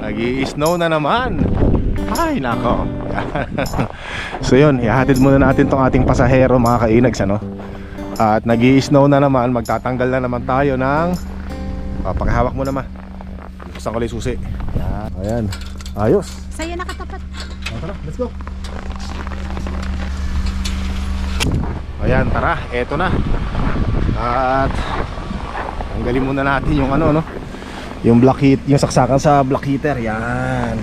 Nag-i-snow na naman. Ay, nako. so yun, ihatid muna natin tong ating pasahero mga kainags ano. At nag snow na naman, magtatanggal na naman tayo ng oh, pakihawak mo naman. Buksan ko lang susi. Yan. Ayan. Ayos. Sa'yo nakatapat. O, Tara, let's go. Ayan, tara, eto na. At tanggalin muna natin yung ano no. Yung black heat, yung saksakan sa black heater. Yan.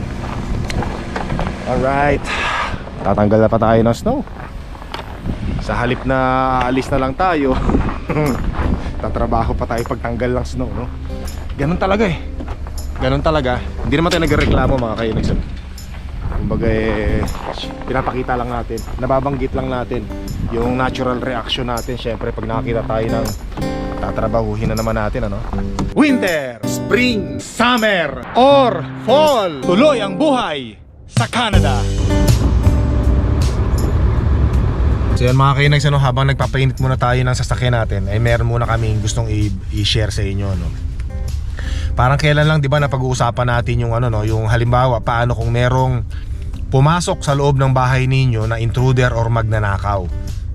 Alright. Tatanggal na pa tayo ng snow. Sa halip na aalis na lang tayo, tatrabaho pa tayo pagtanggal ng snow, no? Ganun talaga eh. Ganun talaga. Hindi naman tayo nagreklamo mga kainags. ano. Kumbaga eh, pinapakita lang natin, nababanggit lang natin yung natural reaction natin syempre pag nakakita tayo ng tatrabahuhin na naman natin ano. Winter, Spring, Summer, or Fall. Tuloy ang buhay sa Canada. So yan mga kainags ano, habang nagpapainit muna tayo ng sasakyan natin ay meron muna kaming gustong i-share sa inyo no. Parang kailan lang 'di ba napag-uusapan natin yung ano no, yung halimbawa paano kung merong pumasok sa loob ng bahay ninyo na intruder or magnanakaw.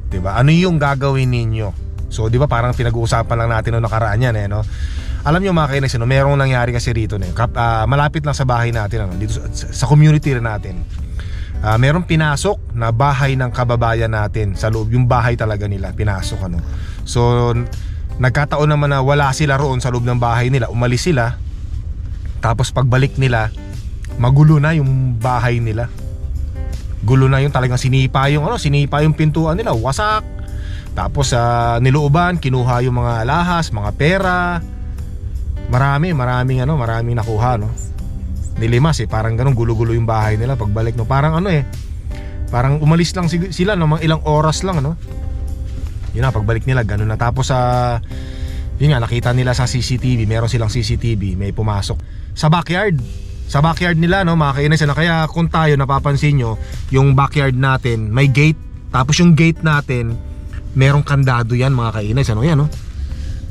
'Di ba? Ano yung gagawin ninyo? So 'di ba parang pinag-uusapan lang natin noong nakaraan yan eh no. Alam niyo mga kainis, no, merong nangyari kasi rito no, kap, ah, malapit lang sa bahay natin ano, dito sa, sa community rin natin. Ah, merong pinasok na bahay ng kababayan natin sa loob, yung bahay talaga nila pinasok ano. So nagkataon naman na wala sila roon sa loob ng bahay nila, umalis sila. Tapos pagbalik nila, magulo na yung bahay nila. Gulo na yung talagang sinipa yung ano, sinipa yung pintuan nila, wasak. Tapos sa nilooban, kinuha yung mga alahas, mga pera. Marami, maraming ano, maraming nakuha no. Nilimas eh, parang ganun gulo-gulo yung bahay nila pagbalik no. Parang ano eh, parang umalis lang sila no, mga ilang oras lang ano. Yun na, pagbalik nila ganun na. Tapos sa yun nga, nakita nila sa CCTV, meron silang CCTV, may pumasok sa backyard. Sa backyard nila no, mga kainis na kaya kung tayo napapansin nyo, yung backyard natin may gate. Tapos yung gate natin, merong kandado yan mga kainis, ano yan no?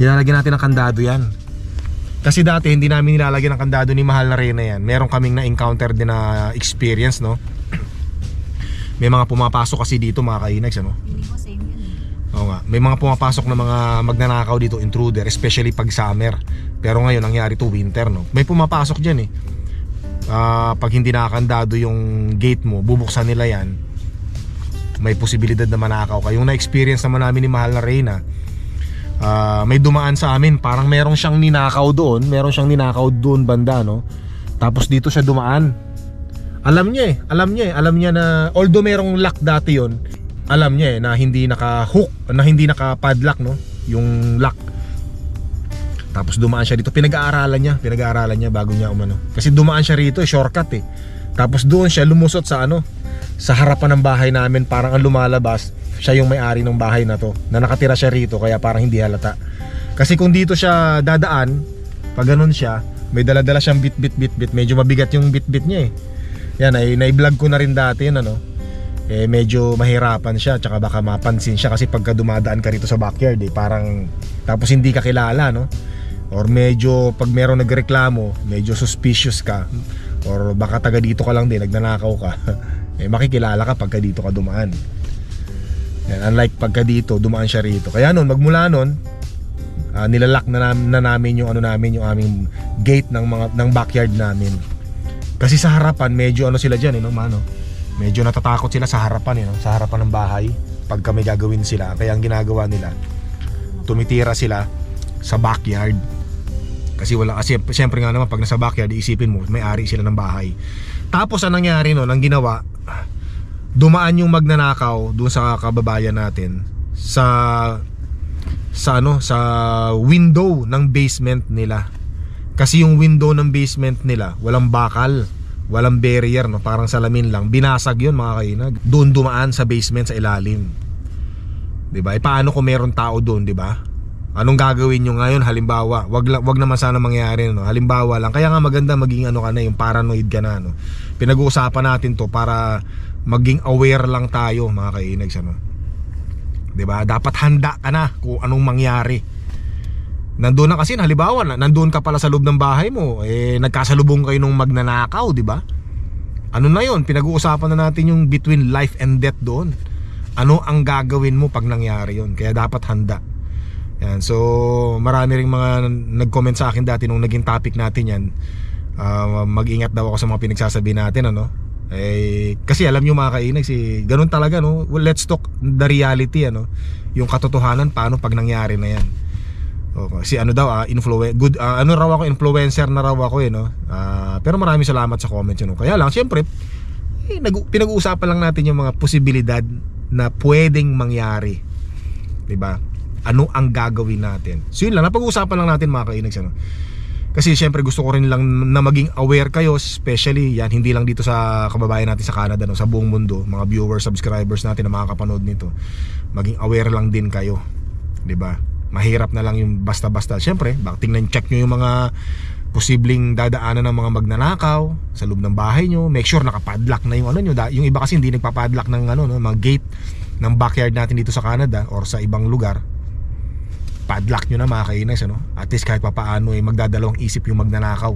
Nilalagyan natin ng kandado yan. Kasi dati hindi namin nilalagyan ng kandado ni Mahal na Reyna yan. Meron kaming na-encounter din na experience, no? May mga pumapasok kasi dito mga kainags, ano? Hindi ko same yun. Oo nga. May mga pumapasok na mga magnanakaw dito, intruder, especially pag summer. Pero ngayon, nangyari to winter, no? May pumapasok dyan, eh. Ah, pag hindi nakakandado yung gate mo, bubuksan nila yan. May posibilidad na manakaw ka. Yung na-experience naman namin ni Mahal na Reyna, Ah, may dumaan sa amin, parang merong siyang ninakaw doon, meron siyang ninakaw doon banda, no? Tapos dito siya dumaan. Alam niya eh, alam niya eh, alam niya na although merong lock dati 'yon, alam niya eh na hindi naka-hook, na hindi naka-padlock, no? Yung lock. Tapos dumaan siya dito, pinag-aaralan niya, pinag-aaralan niya bago niya umano. Kasi dumaan siya rito, eh, shortcut eh. Tapos doon siya lumusot sa ano, sa harapan ng bahay namin, parang ang lumalabas, siya yung may-ari ng bahay na to. Na nakatira siya rito, kaya parang hindi halata. Kasi kung dito siya dadaan, pag ganun siya, may dala-dala siyang bit bit bit bit, medyo mabigat yung bit bit niya eh. Yan, ay na-vlog ko na rin dati yun ano. Eh medyo mahirapan siya, tsaka baka mapansin siya kasi pagka dumadaan ka rito sa backyard eh, parang tapos hindi ka kilala no. Or medyo pag meron nagreklamo, medyo suspicious ka. Or baka taga dito ka lang din, nagnanakaw ka. eh makikilala ka pagka dito ka dumaan. Yan, unlike pagka dito, dumaan siya rito. Kaya noon, magmula noon, ah, nilalak na, na namin yung ano namin, yung aming gate ng mga ng backyard namin. Kasi sa harapan, medyo ano sila diyan, eh, no, mano. Medyo natatakot sila sa harapan, eh, no? sa harapan ng bahay pag kami gagawin sila. Kaya ang ginagawa nila, tumitira sila sa backyard. Kasi wala kasi siyempre nga naman pag nasa backyard iisipin mo may ari sila ng bahay. Tapos ang nangyari no, ang ginawa dumaan yung magnanakaw doon sa kababayan natin sa sa ano sa window ng basement nila. Kasi yung window ng basement nila walang bakal, walang barrier no, parang salamin lang. Binasag yun mga kainag. Doon dumaan sa basement sa ilalim. 'Di ba? E paano kung meron tao doon, 'di ba? Anong gagawin nyo ngayon halimbawa? Wag wag naman sana mangyari no. Halimbawa lang. Kaya nga maganda maging ano ka na yung paranoid ka na no. Pinag-uusapan natin 'to para maging aware lang tayo mga kainags ano. 'Di ba? Dapat handa ka na kung anong mangyari. Nandoon na kasi, halimbawa, na- nandoon ka pala sa loob ng bahay mo, eh, nagkasalubong kayo nung magnanakaw, di ba? Ano na yon Pinag-uusapan na natin yung between life and death doon. Ano ang gagawin mo pag nangyari yon Kaya dapat handa. Yan. So, marami ring mga nag-comment sa akin dati nung naging topic natin yan. Ah, mag-ingat daw ako sa mga pinagsasabi natin, ano? Eh, kasi alam nyo mga kainag, si, ganun talaga, no? Well, let's talk the reality, ano? Yung katotohanan, paano pag nangyari na yan. Okay. Si ano daw ah influen good ah, ano raw ako influencer na raw ako eh no. Ah, pero maraming salamat sa comment yun. no. Kaya lang syempre eh, nag- pinag-uusapan lang natin yung mga posibilidad na pwedeng mangyari. ba? Ano ang gagawin natin? So yun lang, napag-uusapan lang natin mga kainags ano. Kasi syempre gusto ko rin lang na maging aware kayo, especially yan hindi lang dito sa kababayan natin sa Canada no, sa buong mundo, mga viewers, subscribers natin na makakapanood nito. Maging aware lang din kayo. 'Di ba? Mahirap na lang yung basta-basta. Syempre, bak tingnan check nyo yung mga posibleng dadaanan ng mga magnanakaw sa loob ng bahay nyo. Make sure nakapadlock na yung ano nyo. Yung iba kasi hindi nagpapadlock ng ano, no, mga gate ng backyard natin dito sa Canada or sa ibang lugar. Padlock nyo na mga kainis, ano? At least kahit papaano eh, magdadalawang isip yung magnanakaw.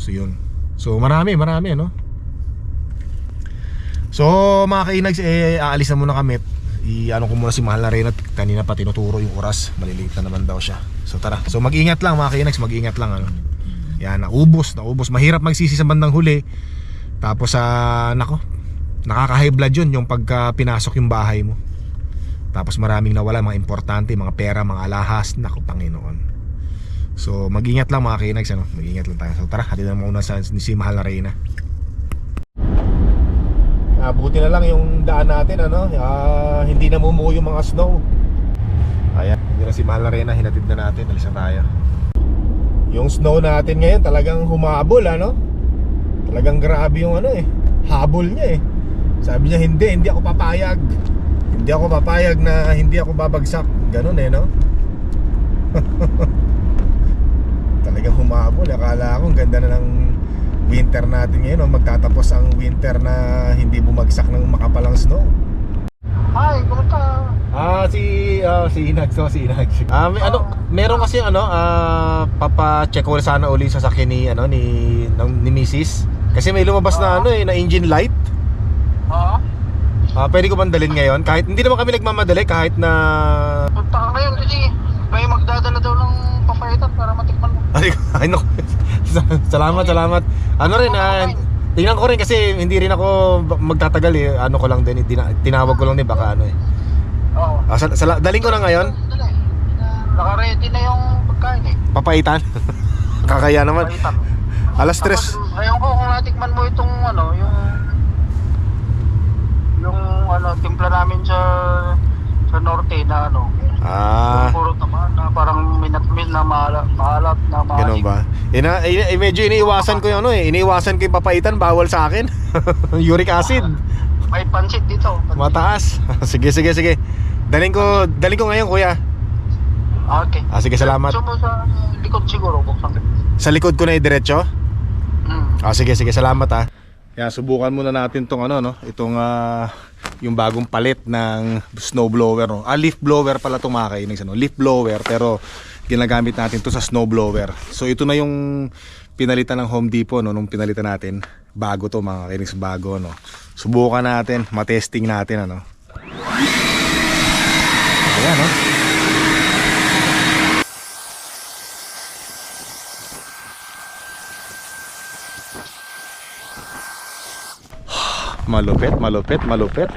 So yun. So marami, marami, ano? So mga kainags, eh, aalis na muna kami. I-ano ko muna si Mahal na rin at kanina pa tinuturo yung oras. Maliliit na naman daw siya. So tara. So mag-ingat lang mga kainags, mag-ingat lang. Ano? Yan, naubos, naubos. Mahirap magsisi sa bandang huli. Tapos sa, nako, nakaka-high blood yun yung pagka pinasok yung bahay mo. Tapos maraming nawala, mga importante, mga pera, mga alahas. Nako, Panginoon. So mag-ingat lang mga kainags, ano? Mag-ingat lang tayo. So tara, hatid na muna sa si Mahal na Reyna. Ah, buti na lang yung daan natin ano, ah, hindi namumuo yung mga snow. Ayan, hindi na si Mahal na Reyna, hinatid na natin, alis na tayo. Yung snow natin ngayon talagang humabol ano. Talagang grabe yung ano eh, habol niya eh. Sabi niya hindi, hindi ako papayag. Hindi ako papayag na hindi ako babagsak. Ganun eh no. talagang humabol. Akala ko ang ganda na ng winter natin ngayon. no? Magtatapos ang winter na hindi bumagsak ng makapalang snow. Hi, kumusta? Ah, si ah, si Inag, so si Inag. Ah, may, ano, meron kasi ano, ah, papa-check ko sana uli sa sasakyan ni ano ni ng, ni Mrs. Kasi may lumabas na ano eh, na engine light. Ah, pwede ko bang dalhin ngayon? Kahit hindi naman kami nagmamadali kahit na Punta ka ngayon kasi may magdadala daw ng papaitan para matikman mo. Ay, ay naku. salamat, salamat. Ano rin, ah, tingnan ko rin kasi hindi rin ako magtatagal eh. Ano ko lang din, tina- tinawag ko lang din baka ano eh. Oo. Ah, sal- daling ko na ngayon. Naka-ready na yung pagkain eh. papaitan. Kakaya naman. Papaitan. Alas tres. Ayun ko kung natikman mo itong ano, yung ano, timpla namin sa sa norte na ano. Ah, Puro tama na parang minatmin na maalat, maalat na maalat. ganun ba? Ina, eh, eh, medyo iniiwasan ko yung ano eh, iniiwasan ko yung papaitan, bawal sa akin. Uric acid, May pansit dito. Pansit. mataas. sige, sige, sige. Daling ko, daling ko ngayon kuya. Okay. Ah, sige, salamat. Mo sa likod siguro, buksan. Sa likod ko na idiretso? Mm. Ah, sige, sige, salamat ha. Yan, subukan muna natin tong ano, no? Itong ah, yung bagong palit ng snow blower, no? Ah, leaf blower pala mga kainis, ano? Leaf blower, pero ginagamit natin to sa snow blower. So, ito na yung pinalitan ng Home Depot, no? Nung pinalitan natin. Bago to, mga kainis, bago, no? Subukan natin, matesting natin, ano? Ayan, no? Malupit, malupit, malupit.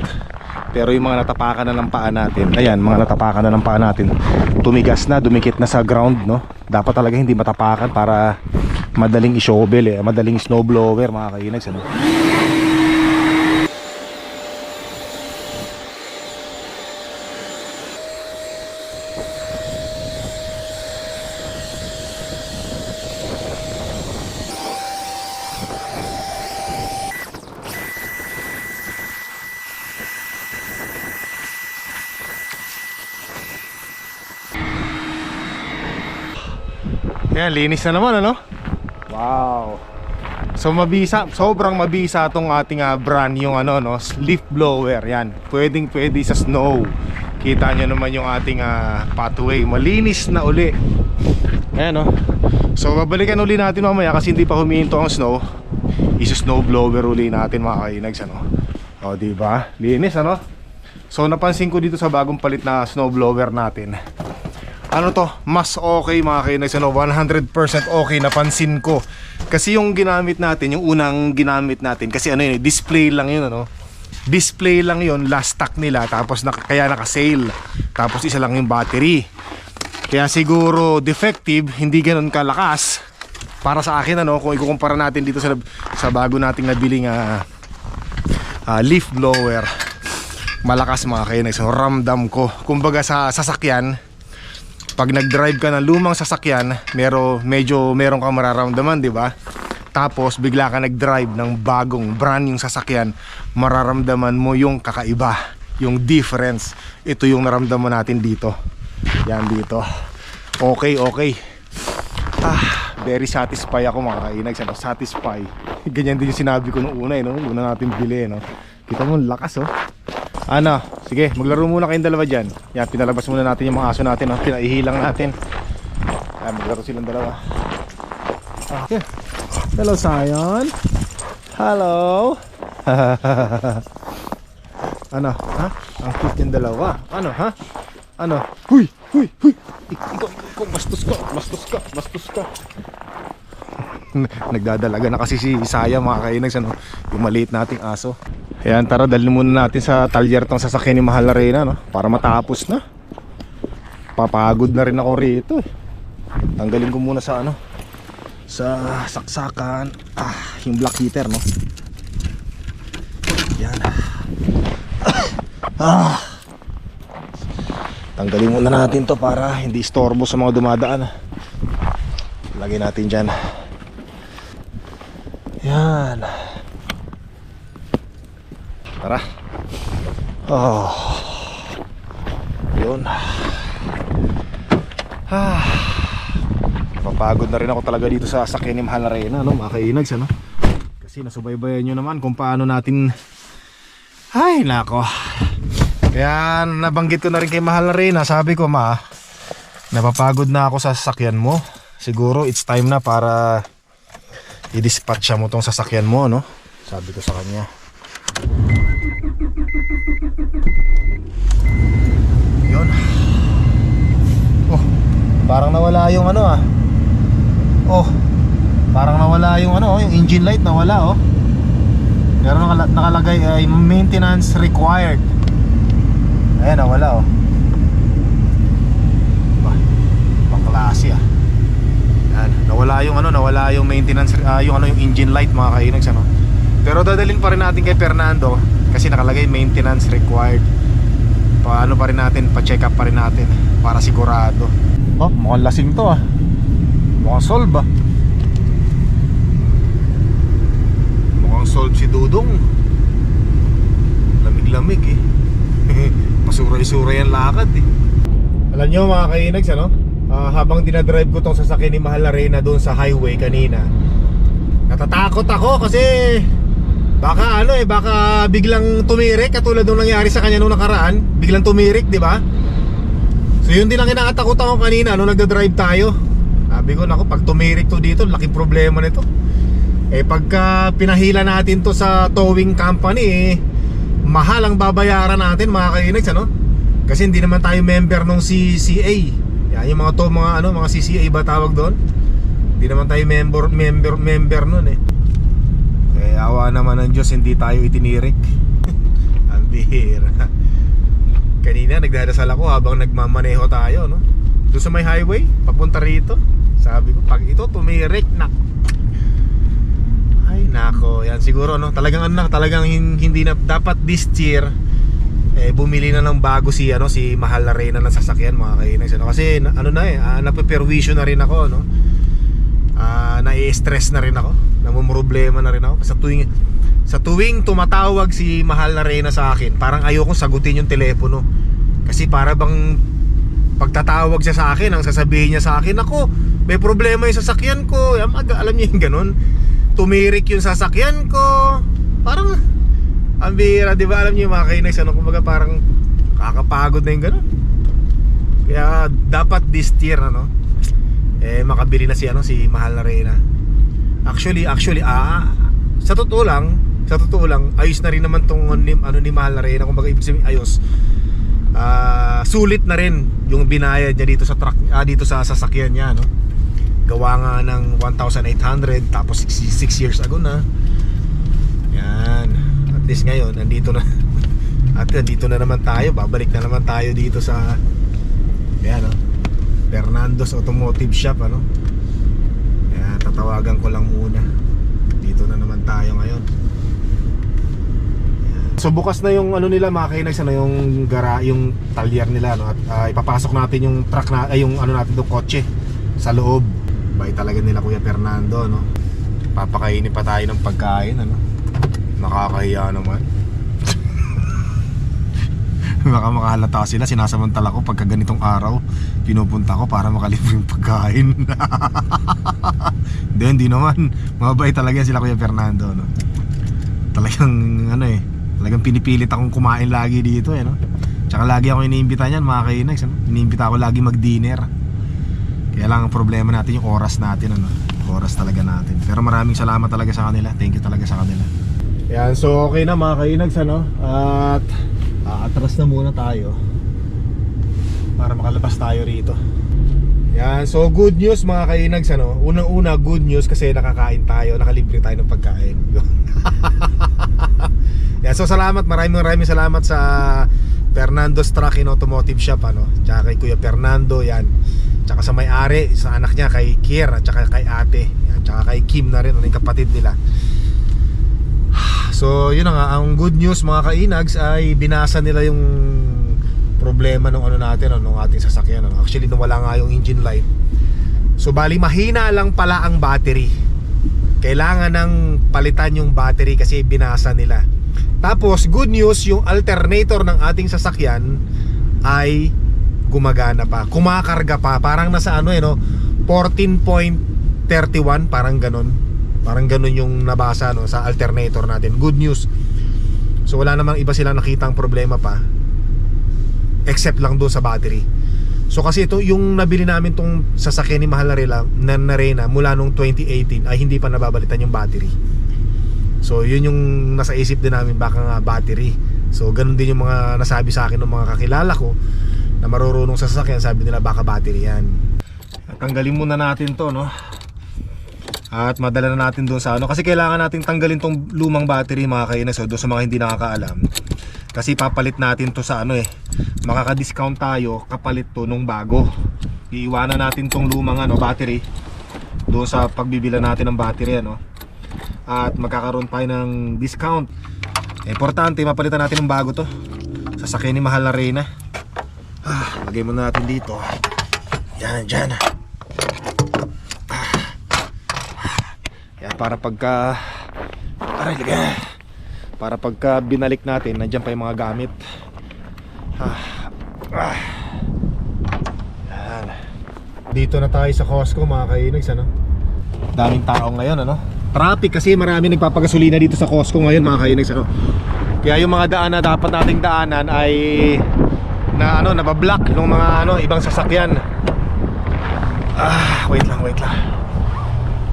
Pero yung mga natapakan na ng paa natin, ayan, mga natapakan na ng paa natin, tumigas na, dumikit na sa ground, no? Dapat talaga hindi matapakan para madaling i-shovel, eh, madaling snowblower, mga kainags, ano? Yan, linis na naman, ano? Wow. So mabisa, sobrang mabisa tong ating ah, brand yung ano no, leaf blower. Yan. Pwedeng pwede sa snow. Kita nyo naman yung ating ah, pathway. Malinis na uli. Ayan oh. So babalikan uli natin mamaya kasi hindi pa humihinto ang snow. Isu-snow blower uli natin mga kainags ano. O di ba? Linis ano? So napansin ko dito sa bagong palit na snow blower natin. Ano to? Mas okay mga kainags ano? 100% okay napansin ko. Kasi yung ginamit natin, yung unang ginamit natin kasi ano yun, eh, display lang yun ano. Display lang yun, last stock nila tapos naka, kaya naka-sale. Tapos isa lang yung battery. Kaya siguro defective, hindi ganun kalakas. Para sa akin ano, kung ikukumpara natin dito sa sa bago nating nabiling ah, ah, leaf blower. Malakas mga. So, ramdam ko. Kumbaga sa sasakyan, pag nag-drive ka ng lumang sasakyan, mero, medyo meron kang mararamdaman, di ba? Tapos bigla ka nag-drive ng bagong brand yung sasakyan, mararamdaman mo yung kakaiba, yung difference. Ito yung naramdaman natin dito. Yan dito. Okay, okay. Ah, very satisfied ako mga kainags. Ano, satisfy. Ganyan din yung sinabi ko nung una, eh, no? Una natin bili, no? Kita mo, lakas, oh. Ano, sige, maglaro muna kayong dalawa dyan. Yan, pinalabas muna natin yung mga aso natin, no? Pinaihilang natin. Yan, maglaro silang dalawa. Okay. Hello, Sion. Hello. ano, ha? Ang cute yung dalawa. Ano, ha? Ano? Huy! Huy! Huy! Ik- Ikaw, ikaw, bastos ka! Bastos ka! Bastos ka! Nagdadalaga na kasi si Isaya mga kainags ano, yung maliit nating aso. Ayan, tara dalhin muna natin sa talyer tong sasakyan ni Mahal na Reyna no, para matapos na. Papagod na rin ako rito eh. Tanggalin ko muna sa ano sa saksakan ah, yung black heater no. Yan. Ah. Tanggalin muna natin to para hindi istorbo sa mga dumadaan. Lagay natin dyan. Yan. Tara. Oh. Yun. Ah. Papagod na rin ako talaga dito sa sakyan ni Mahal na no? Mga kainags, ano? Kasi nasubaybayan nyo naman kung paano natin... Ay, nako. Kaya nabanggit ko na rin kay Mahal na sabi ko, ma, napapagod na ako sa sasakyan mo. Siguro it's time na para i-dispatcha mo tong sasakyan mo, no? Sabi ko sa kanya. Yun. Oh, parang nawala yung ano ah. Oh, parang nawala yung ano, yung engine light nawala oh. Pero nakala- nakalagay ay maintenance required. Ayan, nawala oh. Ibang klase ah. Yan, nawala yung ano, nawala yung maintenance ah, yung ano yung engine light mga kainags ano. Pero dadalhin pa rin natin kay Fernando kasi nakalagay maintenance required. Paano pa rin natin, pa-check up pa rin natin para sigurado. Oh, mukhang lasing to ah. Mukhang solve ah. Mukhang solve si Dudong. Lamig-lamig eh. Pasura-isura yung lakad eh. Alam nyo mga kainags ano? Ah, habang dinadrive ko tong sasakyan ni Mahal na Reyna doon sa highway kanina Natatakot ako kasi Baka ano eh, baka biglang tumirik katulad nung nangyari sa kanya nung nakaraan Biglang tumirik, di ba? So yun din ang kinakatakutan ko kanina nung nagda-drive tayo. Sabi ko, naku, pag tumirik to dito, laking problema nito. Eh pagka pinahila natin to sa towing company eh Mahal ang babayaran natin mga kainags ano? Kasi hindi naman tayo member ng CCA yan yung mga to mga ano mga CCA ba tawag doon? Hindi naman tayo member member member nun eh. Eh awa naman ng Diyos hindi tayo itinirik. Ang bihira kanina nagdadasal ako habang nagmamaneho tayo no? Doon sa may highway papunta rito. Sabi ko pag ito tumirik na ay nako yan siguro no? Talagang ano na talagang hin- hindi na dapat this year eh bumili na ng bago si ano si Mahal na Reyna ng sasakyan mga kainags ano kasi na, ano na eh uh, napeperwisyo na rin ako no? Ah, nai-stress na rin ako namumroblema na rin ako. Sa tuwing sa tuwing tumatawag si Mahal na Reyna sa akin parang ayokong sagutin yung telepono kasi para bang pagtatawag siya sa akin ang sasabihin niya sa akin ako may problema yung sasakyan ko alam niyo yung ganun tumirik yung sasakyan ko parang ang bihira, di ba? Alam niyo yung mga kainex, ano, kumbaga parang kakapagod na yung ganun. Kaya dapat this year, ano, eh makabili na si ano si Mahal na Reyna. Actually, actually ah sa totoo lang, sa totoo lang ayos na rin naman tong ano ni, Mahal na Reyna kumbaga ibig sabihin ayos. Ah, sulit na rin yung binayad niya dito sa truck ah, dito sa sasakyan niya no. Gawa nga ng 1,800 tapos 6 years ago na. Yan. At least ngayon nandito na at nandito na naman tayo, babalik na naman tayo dito sa Ayan no. Fernando's Automotive Shop ano. Ayan, tatawagan ko lang muna. Dito na naman tayo ngayon. So bukas na yung ano nila mga kainags, ano yung gara, yung talyer nila no at ah, ipapasok natin yung truck na ay yung ano natin yung kotse sa loob. Bay talaga nila Kuya Fernando no. Papakainin pa tayo ng pagkain ano. Nakakahiya naman. Baka makahalata sila Sinasamantala ko pagka ganitong araw Pinupunta ko para makalibre yung pagkain Hindi, hindi naman Mabait talaga sila Kuya Fernando no? Talagang ano eh Talagang pinipilit akong kumain lagi dito eh no? Tsaka lagi ako iniimbita niyan mga kainags ano? Iniimbita ako lagi mag-dinner Kaya lang ang problema natin yung oras natin ano? Oras talaga natin Pero maraming salamat talaga sa kanila Thank you talaga sa kanila Yan, so okay na mga kainags ano? At Aatras na muna tayo Para makalabas tayo rito Yan, so good news mga kainags ano? Unang-una good news kasi nakakain tayo Nakalibre tayo ng pagkain. Yan, so salamat. Maraming maraming salamat sa Fernando's Truck in Automotive Shop ano? Tsaka kay Kuya Fernando yan. Tsaka sa may-ari Sa anak niya kay Kier At tsaka kay ate. Yan, Tsaka kay Kim na rin Ano yung kapatid nila. So yun na nga, ang good news mga kainags ay binasa nila yung problema nung ano natin, ano, nung ating sasakyan. Ano. Actually, nung wala nga yung engine light. So bali, mahina lang pala ang battery. Kailangan ng palitan yung battery kasi binasa nila. Tapos, good news, yung alternator ng ating sasakyan ay gumagana pa. Kumakarga pa. Parang nasa ano eh, no? 14.31, parang ganon. Parang ganun yung nabasa no, sa alternator natin. Good news. So wala namang iba silang nakitang problema pa. Except lang doon sa battery. So kasi ito yung nabili namin tong sasakyan ni Mahal na Rela na Narena mula nung 2018 ay hindi pa nababalitan yung battery. So yun yung nasa isip din namin baka nga battery. So ganun din yung mga nasabi sa akin ng mga kakilala ko na marurunong sa sasakyan sabi nila baka battery yan. Tanggalin muna natin to no. At madala na natin doon sa ano Kasi kailangan natin tanggalin tong lumang battery mga kainas So doon sa mga hindi nakakaalam Kasi papalit natin to sa ano eh. Makaka-discount tayo kapalit to nung bago. Iiwanan natin tong lumang ano battery. Doon sa pagbibila natin ng battery ano. At magkakaroon tayo ng discount. Importante mapalitan natin ng bago to. Sasakyan ni Mahal na Reyna. Ah, Lagay muna natin dito. Yan, dyan. Yan, para pagka Aray, liga Para pagka binalik natin Nandiyan pa yung mga gamit. Ah. Ah. Yan. Dito na tayo sa Costco mga kainags ano? Daming tao ngayon ano? Traffic kasi marami nagpapagasolina dito sa Costco ngayon mga kainags ano? Kaya yung mga daan na dapat nating daanan ay na ano nabablock ng mga ano ibang sasakyan. Ah, wait lang, wait lang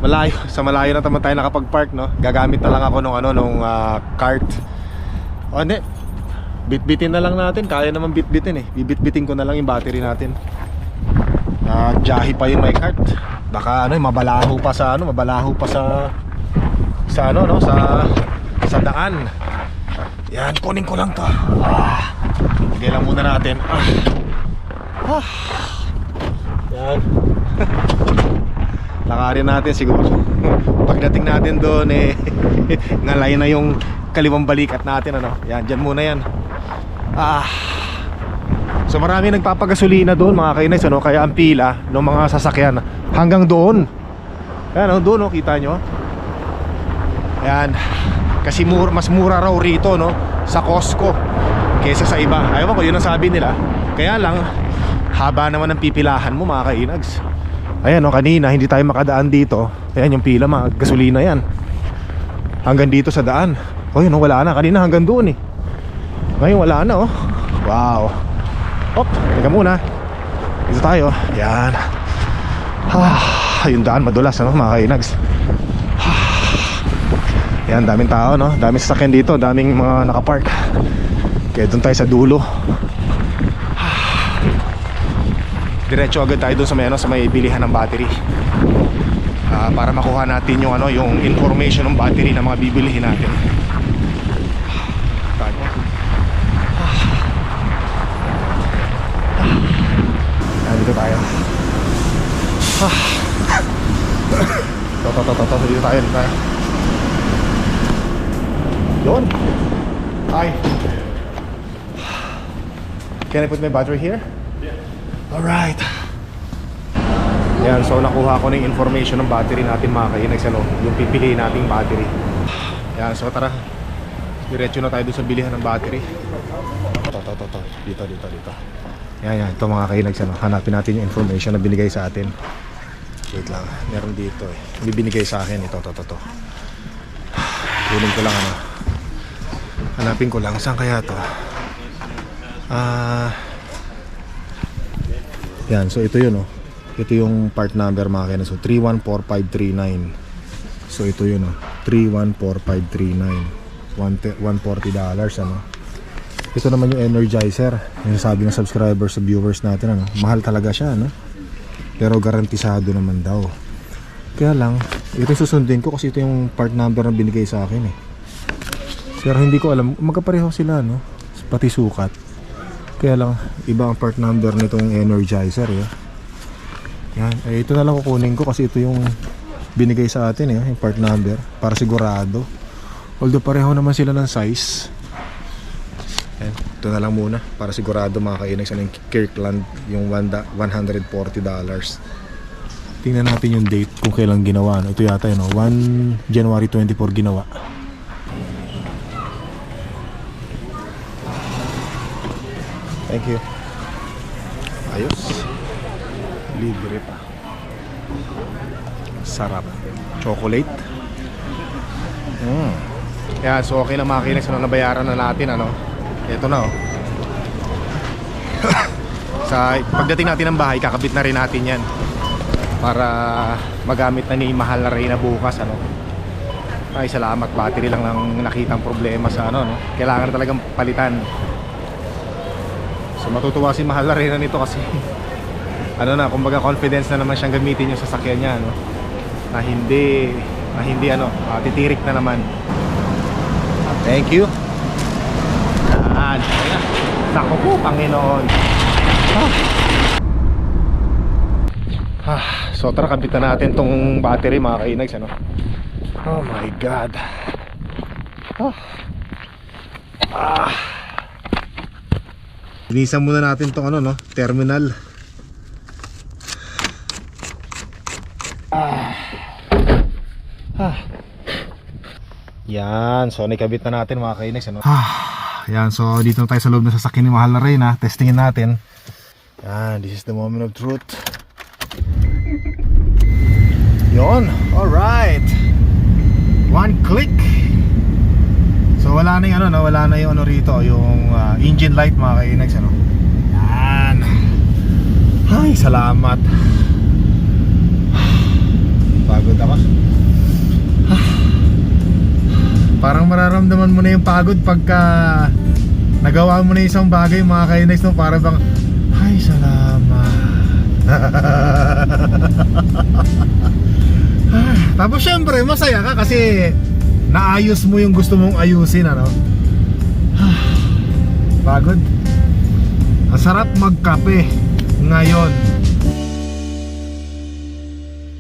malayo sa malayo na naman tayo nakapag-park no? Gagamit na lang ako nung ano nung ah, cart. O hindi. Bitbitin na lang natin. Kaya naman bitbitin eh. Bibitbitin ko na lang yung battery natin. Na jahi pa yung my cart. Baka ano mabalaho pa sa ano mabalaho pa sa sa ano no? Sa sa daan. Yan kunin ko lang to. Ah, Lagay lang muna natin. Ah. Ah. yan lakarin natin siguro. Pagdating natin doon eh ngalay na yung kaliwang balikat natin ano? Yan dyan muna yan. Ah. So marami nagpapagasolina doon mga kainis ano kaya ang pila ng mga sasakyan hanggang doon. Yan oh, doon oh, kita nyo. Yan kasi mura, mas mura raw rito no? Sa Costco kesa sa iba. Ayaw ko yun ang sabi nila. Kaya lang haba naman ang pipilahan mo mga kainags Ayan o, kanina hindi tayo makadaan dito. Ayan yung pila mga gasolina yan. Hanggang dito sa daan. O yun o, wala na, kanina hanggang doon eh. Ngayon wala na oh. Wow. Hop, teka muna. Dito tayo, yan Ah, yung daan madulas ano mga kainags. Yan, daming tao no. Daming sasakyan dito, daming mga nakapark. Kaya doon tayo sa dulo. Diretso agad tayo doon sa may ano, sa may bilihan ng battery. Ah, para makuha natin yung ano, yung information ng battery na mga bibilihin natin. Tayo. Ah, dito tayo. Ah. To, to, to. Dito tayo, dito tayo. Yun. Hi. Can I put my battery here? Alright. Yan, so nakuha ko na yung information ng battery natin mga kainags ano, yung pipiliin nating battery. Yan, so tara. Diretso na tayo doon sa bilihan ng battery. To, to, to, to. Dito, dito, dito. Yan, yan. Ito mga kainags ano, hanapin natin yung information na binigay sa atin. Wait lang, meron dito eh. May binigay sa akin ito, to, to, to. Kunin ko lang ano. Hanapin ko lang, saan kaya to? Ah... yan, so ito yun oh. Ito yung part number mga kainan. So 314539. So ito yun oh. 314539. 140 dollars ano. Ito naman yung energizer. Yung sabi ng subscribers sa viewers natin ano. Mahal talaga siya ano. Pero garantisado naman daw. Kaya lang, ito yung susundin ko kasi ito yung part number na binigay sa akin eh. Pero hindi ko alam, magkapareho sila no. Pati sukat. Kaya lang, iba ang part number nitong energizer eh. Yan, eh, ito na lang kukunin ko kasi ito yung binigay sa atin eh, yung part number para sigurado. Although pareho naman sila ng size. Yan, ito na lang muna para sigurado mga kainags yung Kirkland yung wanda- 140 dollars. Tingnan natin yung date kung kailan ginawa. Ito yata yun, no? 1 January 24 ginawa. Thank you. Ayos. Libre pa. Sarap. Chocolate. Mm. Yeah, so okay na mga kinex. Ano, nabayaran na natin, ano. Ito na, oh. Sa pagdating natin ng bahay, kakabit na rin natin yan. Para magamit na ni Mahal na Reyna bukas, ano. Ay, salamat. Battery lang lang nakitang problema sa ano, no. Kailangan talagang palitan. So matutuwa si Mahal na Reyna nito kasi ano na, kumbaga confidence na naman siyang gamitin yung sasakyan niya, no? Na hindi, na hindi ano, ah, titirik na naman. Thank you. Yan. Naku po, Panginoon. Ah. Ah, so tara, kapitan natin tong battery mga kainags, ano? Oh my God. Ah. Ah. Linisan muna natin tong ano no, terminal. Ah. Ah. Yan, so nakabit na natin mga kainex ano. Ah, yan, so dito na tayo sa loob ng sasakyan ni Mahal na Reyna. Testingin natin. Yan, this is the moment of truth. Yon, alright. One click. Wala na yung ano, no? wala na yung ano rito, yung ah, engine light mga kainex ano. Yan. Ay, salamat. Pagod ako. Parang mararamdaman mo na yung pagod pagka nagawa mo na isang bagay mga kainex no, para bang ay salamat. Tapos syempre masaya ka kasi naayos mo yung gusto mong ayusin ano. Pagod. Ang sarap magkape ngayon.